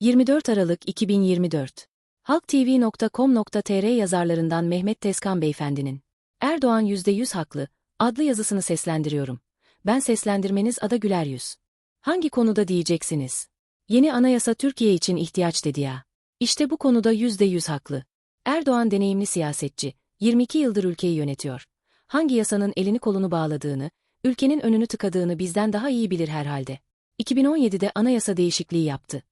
24 Aralık 2024 halktv.com.tr yazarlarından Mehmet Tezkan Beyefendinin Erdoğan %100 haklı adlı yazısını seslendiriyorum. Ben seslendirmeniz Ada Güler Yüz. Hangi konuda diyeceksiniz? Yeni anayasa Türkiye için ihtiyaç dedi ya. İşte bu konuda %100 haklı. Erdoğan deneyimli siyasetçi, 22 yıldır ülkeyi yönetiyor. Hangi yasanın elini kolunu bağladığını, ülkenin önünü tıkadığını bizden daha iyi bilir herhalde. 2017'de anayasa değişikliği yaptı.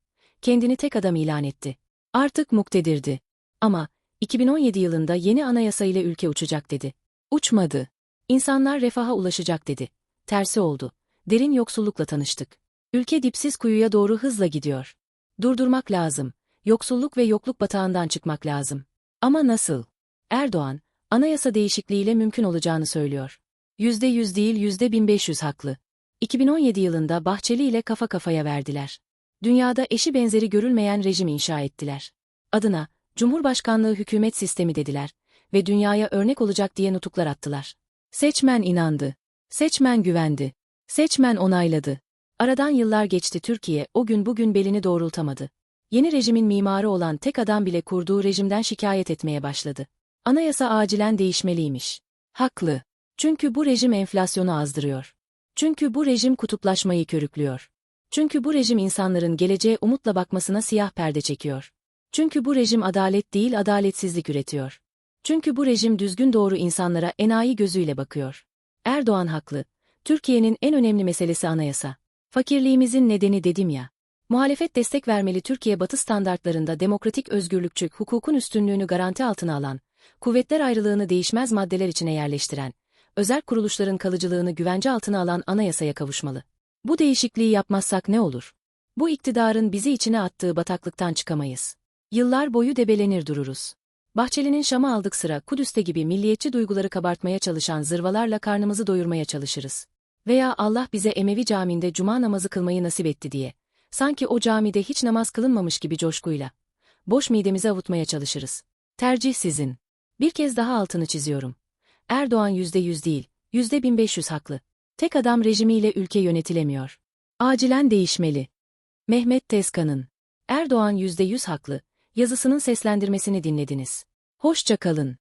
Kendini tek adam ilan etti. Artık muktedirdi. Ama 2017 yılında yeni anayasa ile ülke uçacak dedi. Uçmadı. İnsanlar refaha ulaşacak dedi. Tersi oldu. Derin yoksullukla tanıştık. Ülke dipsiz kuyuya doğru hızla gidiyor. Durdurmak lazım. Yoksulluk ve yokluk batağından çıkmak lazım. Ama nasıl? Erdoğan, anayasa değişikliğiyle mümkün olacağını söylüyor. Yüzde yüz değil yüzde 1500 haklı. 2017 yılında Bahçeli ile kafa kafaya verdiler. Dünyada eşi benzeri görülmeyen rejim inşa ettiler. Adına, Cumhurbaşkanlığı hükümet sistemi dediler ve dünyaya örnek olacak diye nutuklar attılar. Seçmen inandı. Seçmen güvendi. Seçmen onayladı. Aradan yıllar geçti Türkiye o gün bugün belini doğrultamadı. Yeni rejimin mimarı olan tek adam bile kurduğu rejimden şikayet etmeye başladı. Anayasa acilen değişmeliymiş. Haklı. Çünkü bu rejim enflasyonu azdırıyor. Çünkü bu rejim kutuplaşmayı körüklüyor. Çünkü bu rejim insanların geleceğe umutla bakmasına siyah perde çekiyor. Çünkü bu rejim adalet değil adaletsizlik üretiyor. Çünkü bu rejim düzgün doğru insanlara enayi gözüyle bakıyor. Erdoğan haklı. Türkiye'nin en önemli meselesi anayasa. Fakirliğimizin nedeni dedim ya. Muhalefet destek vermeli Türkiye batı standartlarında demokratik özgürlükçü hukukun üstünlüğünü garanti altına alan, kuvvetler ayrılığını değişmez maddeler içine yerleştiren, özel kuruluşların kalıcılığını güvence altına alan anayasaya kavuşmalı. Bu değişikliği yapmazsak ne olur? Bu iktidarın bizi içine attığı bataklıktan çıkamayız. Yıllar boyu debelenir dururuz. Bahçeli'nin Şam'ı aldık sıra Kudüs'te gibi milliyetçi duyguları kabartmaya çalışan zırvalarla karnımızı doyurmaya çalışırız. Veya Allah bize Emevi caminde cuma namazı kılmayı nasip etti diye. Sanki o camide hiç namaz kılınmamış gibi coşkuyla. Boş midemizi avutmaya çalışırız. Tercih sizin. Bir kez daha altını çiziyorum. Erdoğan yüzde yüz değil, yüzde bin beş yüz haklı. Tek adam rejimiyle ülke yönetilemiyor. Acilen değişmeli. Mehmet Tezkan'ın Erdoğan yüzde yüz haklı yazısının seslendirmesini dinlediniz. Hoşça kalın.